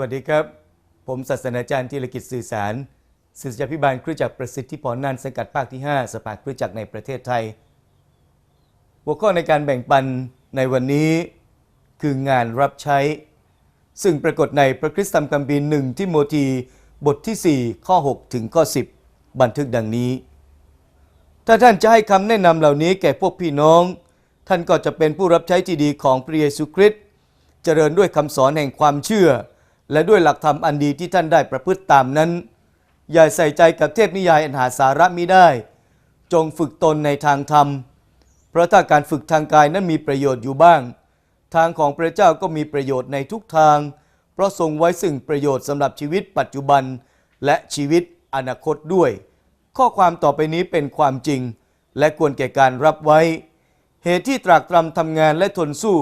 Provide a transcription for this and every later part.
สวัสดีครับ ผมศาสนาจารย์ธีรกิจสื่อสารศิษยาพิบาลคริสจักรประสิทธิพรนันท์สังกัดภาคที่ 5 สภาคริสจักรในประเทศไทย หัวข้อในการแบ่งปันในวันนี้คืองานรับใช้ ซึ่งปรากฏในพระคริสตธรรมคัมภีร์หนึ่งทิโมธีบทที่ 4 ข้อ 6 ถึงข้อ 10 บันทึกดังนี้ ถ้าท่านจะให้คำแนะนำเหล่านี้แก่พวกพี่น้อง ท่านก็จะเป็นผู้รับใช้ที่ดีของพระเยซูคริสต์เจริญด้วยคำสอนแห่งความเชื่อ และด้วยหลักธรรมอันดีที่ท่านได้ประพฤติตามนั้น อย่าใส่ใจกับเทพนิยายอันหาสาระมิได้ จงฝึกตนในทางธรรม เพราะถ้าการฝึกทางกายนั้นมีประโยชน์อยู่บ้าง ทางของพระเจ้าก็มีประโยชน์ในทุกทาง เพราะทรงไว้ซึ่งประโยชน์สำหรับชีวิตปัจจุบัน และชีวิตอนาคตด้วย ข้อความต่อไปนี้เป็นความจริง และควรแก่การรับไว้ เหตุที่ตรากตรำทำงานและทนสู้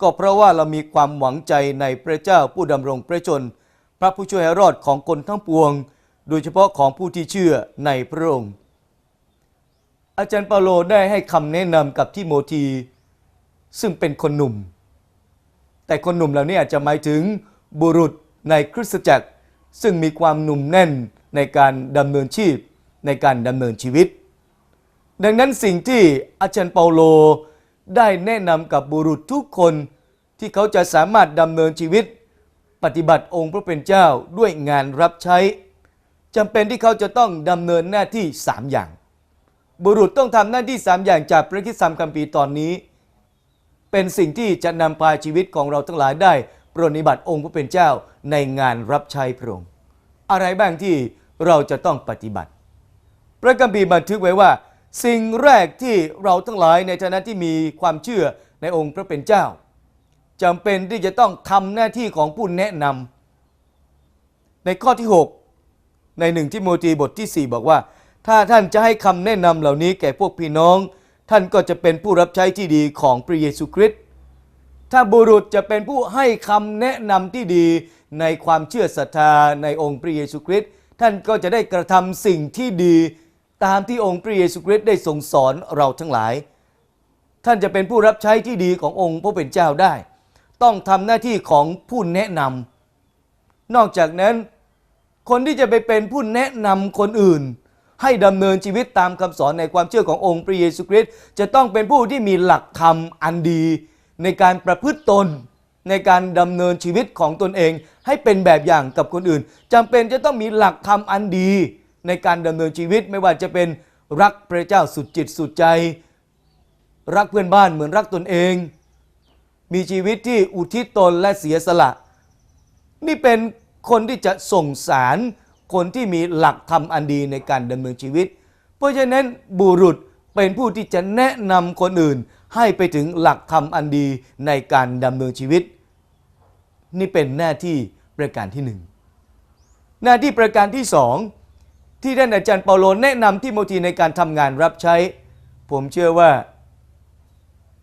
ก็เพราะว่าเรามีความหวังใจในพระเจ้าผู้ดำรงพระชน พระผู้ช่วยให้รอดของคนทั้งปวง โดยเฉพาะของผู้ที่เชื่อในพระองค์ อาจารย์เปาโลได้ให้คำแนะนำกับทิโมธี ซึ่งเป็นคนหนุ่ม แต่คนหนุ่มเหล่านี้อาจจะหมายถึงบุรุษในคริสตจักร ซึ่งมีความหนุ่มแน่นในการดำเนินชีพในการดำเนินชีวิต ดังนั้นสิ่งที่อาจารย์เปาโล ได้แนะนำกับบุรุษทุกคนที่เขาจะสามารถดำเนินชีวิต ปฏิบัติองค์พระเป็นเจ้าด้วยงานรับใช้จำเป็นที่เขาจะต้องดำเนินหน้าที่3อย่าง บุรุษต้องทำหน้าที่3อย่างจากพระคิดสัมคัมภีร์ตอนนี้ เป็นสิ่งที่จะนำพาชีวิตของเราทั้งหลายได้ปรนิบัติองค์พระเป็นเจ้าในงานรับใช้พระองค์อะไรบ้างที่เราจะต้องปฏิบัติ พระคัมภีร์บันทึกไว้ว่า สิ่งแรกที่เราทั้งหลายในฐานะที่มีความเชื่อในองค์พระเป็นเจ้าจำเป็นที่จะต้องทำหน้าที่ของผู้แนะนำในข้อที่ 6 ในหนึ่งที่โมธีบทที่ 4 บอกว่า ถ้าท่านจะให้คำแนะนำเหล่านี้แก่พวกพี่น้อง ท่านก็จะเป็นผู้รับใช้ที่ดีของพระเยซูคริสต์ถ้าบุรุษจะเป็นผู้ให้คำแนะนำที่ดีในความเชื่อศรัทธาในองค์พระเยซูคริสต์ท่านก็จะได้กระทำสิ่งที่ดี ตามที่องค์พระเยซูคริสต์ได้ทรงสอนเราทั้งหลาย ท่านจะเป็นผู้รับใช้ที่ดีขององค์พระเป็นเจ้าได้ ต้องทำหน้าที่ของผู้แนะนำนอกจากนั้น คนที่จะไปเป็นผู้แนะนำคนอื่น ให้ดำเนินชีวิตตามคำสอนในความเชื่อขององค์พระเยซูคริสต์จะต้องเป็นผู้ที่มีหลักธรรมอันดี ในการประพฤติตนในการดำเนินชีวิตของตนเองให้เป็นแบบอย่างกับคนอื่นจำเป็นจะต้องมีหลักธรรมอันดี ในการดำเนินชีวิตไม่ว่าจะเป็นรักพระเจ้าสุดจิตสุดใจ รักเพื่อนบ้านเหมือนรักตนเอง มีชีวิตที่อุทิศตนและเสียสละ นี่เป็นคนที่จะส่งสารคนที่มีหลักธรรมอันดีในการดำเนินชีวิต เพราะฉะนั้นบุรุษเป็นผู้ที่จะแนะนำคนอื่นให้ไปถึงหลักธรรมอันดีในการดำเนินชีวิต นี่เป็นหน้าที่ประการที่หนึ่งหน้าที่ประการที่สอง ที่ท่านอาจารย์เปาโลแนะนำทิโมธีในการทำงานรับใช้ ผมเชื่อว่า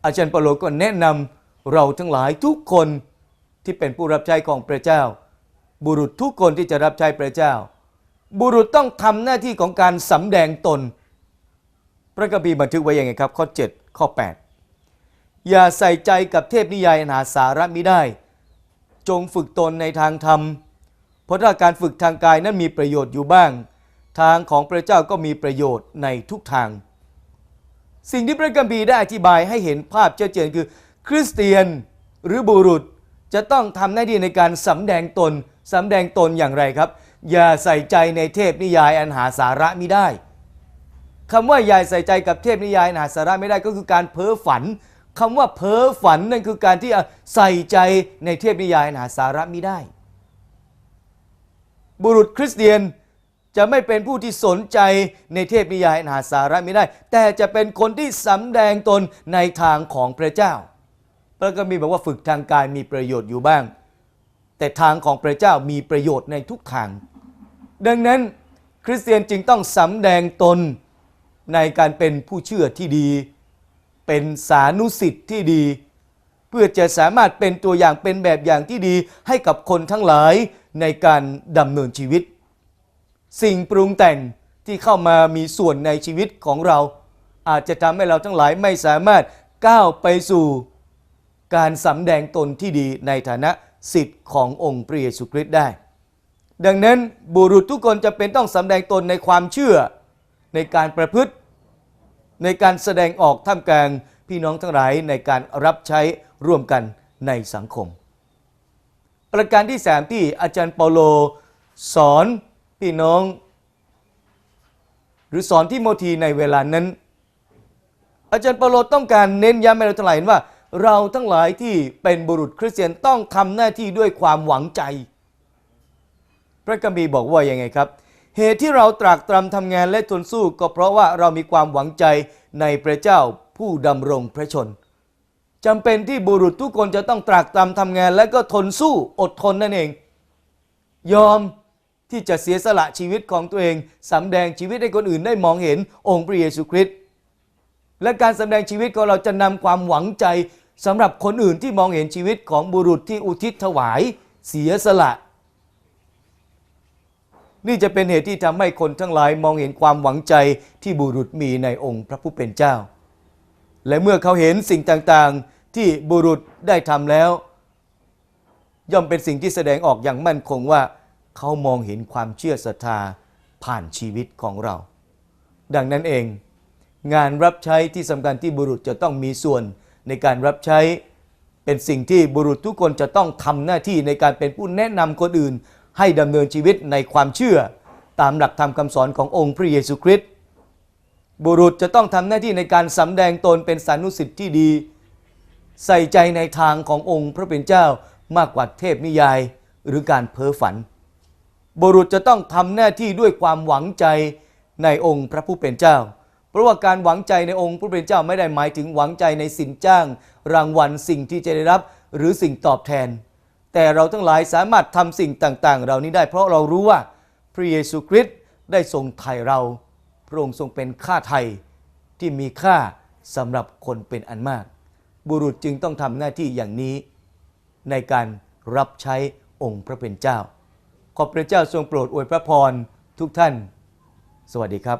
อาจารย์เปาโลก็แนะนำเราทั้งหลายทุกคนที่เป็นผู้รับใช้ของพระเจ้า บุรุษทุกคนที่จะรับใช้พระเจ้า บุรุษต้องทำหน้าที่ของการสำแดงตน พระคัมภีบันทึกไว้อยังไงครับ ข้อ 7 ข้อ 8 อย่าใส่ใจกับเทพนิยายอหาสาระมิได้ จงฝึกตนในทางธรรม เพราะถ้าการฝึกทางกายนั้นมีประโยชน์อยู่บ้าง ทางของพระเจ้าก็มีประโยชน์ในทุกทาง สิ่งที่พระคัมภีร์ได้อธิบายให้เห็นภาพชัดเจนคือ คริสเตียนหรือบุรุษจะต้องทำหน้าที่ในการสำแดงตนสำแดงตนอย่างไรครับ อย่าใส่ใจในเทพนิยายอันหาสาระมิได้คำว่าอย่าใส่ใจกับเทพนิยายอันหาสาระไม่ได้ก็คือการเพ้อฝันคำว่าเพ้อฝันนั่นคือการที่ใส่ใจในเทพนิยายอันหาสาระมิได้ บุรุษคริสเตียน จะไม่เป็นผู้ที่สนใจในเทพนิยายหาสาระไม่ได้ แต่จะเป็นคนที่สำแดงตนในทางของพระเจ้า พระก็มีบอกว่าฝึกทางกายมีประโยชน์อยู่บ้าง แต่ทางของพระเจ้ามีประโยชน์ในทุกทาง ดังนั้นคริสเตียนจึงต้องสำแดงตนในการเป็นผู้เชื่อที่ดี เป็นสานุสิทธิ์ที่ดี เพื่อจะสามารถเป็นตัวอย่างเป็นแบบอย่างที่ดีให้กับคนทั้งหลายในการดำเนินชีวิต สิ่งปรุงแต่งที่เข้ามามีส่วนในชีวิตของเรา อาจจะทำให้เราทั้งหลายไม่สามารถก้าวไปสู่การสำแดงตนที่ดีในฐานะสิทธิ์ขององค์พระเยซูคริสต์ได้ ดังนั้นบุรุษทุกคนจะเป็นต้องสำแดงตนในความเชื่อในการประพฤติ ในการแสดงออกท่ามกลางพี่น้องทั้งหลายในการรับใช้ร่วมกันในสังคม ประการที่สามที่อาจารย์เปาโลสอน พี่น้อง หรือสอนที่โมธีในเวลานั้น อาจารย์เปาโลต้องการเน้นย้ำให้เราทั้งหลายเห็นว่า เราทั้งหลายที่เป็นบุรุษคริสเตียนต้องทำหน้าที่ด้วยความหวังใจ พระกัมภีร์บอกว่ายังไงครับ เหตุที่เราตรากตรำทำงานและทนสู้ก็เพราะว่าเรามีความหวังใจในพระเจ้าผู้ดำรงพระชนจำเป็นที่บุรุษทุกคนจะต้องตรากตรำทำงาน และก็ทนสู้อดทนนั่นเอง ยอม ที่จะเสียสละชีวิตของตัวเองสำแดงชีวิตให้คนอื่นได้มองเห็นองค์พระเยซูคริสต์และการสำแดงชีวิตของเราจะนำความหวังใจสำหรับคนอื่นที่มองเห็นชีวิตของบุรุษที่อุทิศถวายเสียสละ นี่จะเป็นเหตุที่ทำให้คนทั้งหลายมองเห็นความหวังใจที่บุรุษมีในองค์พระผู้เป็นเจ้า และเมื่อเขาเห็นสิ่งต่างๆที่บุรุษได้ทำแล้ว ย่อมเป็นสิ่งที่แสดงออกอย่างมั่นคงว่า เขามองเห็นความเชื่อศรัทธาผ่านชีวิตของเรา ดังนั้นเอง งานรับใช้ที่สำคัญที่บุรุษจะต้องมีส่วนในการรับใช้เป็นสิ่งที่บุรุษทุกคนจะต้องทำหน้าที่ในการเป็นผู้แนะนำคนอื่น ให้ดำเนินชีวิตในความเชื่อ ตามหลักธรรมคำสอนขององค์พระเยซูคริสต์บุรุษจะต้องทำหน้าที่ในการสำแดงตนเป็นสานุสิทธิ์ที่ดี ใส่ใจในทางขององค์พระเป็นเจ้ามากกว่าเทพนิยายหรือการเพ้อฝัน บุรุษจะต้องทำหน้าที่ด้วยความหวังใจในองค์พระผู้เป็นเจ้า เพราะว่าการหวังใจในองค์พระผู้เป็นเจ้าไม่ได้หมายถึงหวังใจในสินจ้าง รางวัลสิ่งที่จะได้รับหรือสิ่งตอบแทน แต่เราทั้งหลายสามารถทำสิ่งต่างๆ เหล่านี้ได้ เพราะเรารู้ว่าพระเยซูคริสต์ได้ทรงไถ่เรา พระองค์ทรงเป็นค่าไถ่ที่มีค่าสำหรับคนเป็นอันมาก บุรุษจึงต้องทำหน้าที่อย่างนี้ ในการรับใช้องค์พระเป็นเจ้า ขอพระเจ้าทรงโปรดอวยพระพรทุกท่าน สวัสดีครับ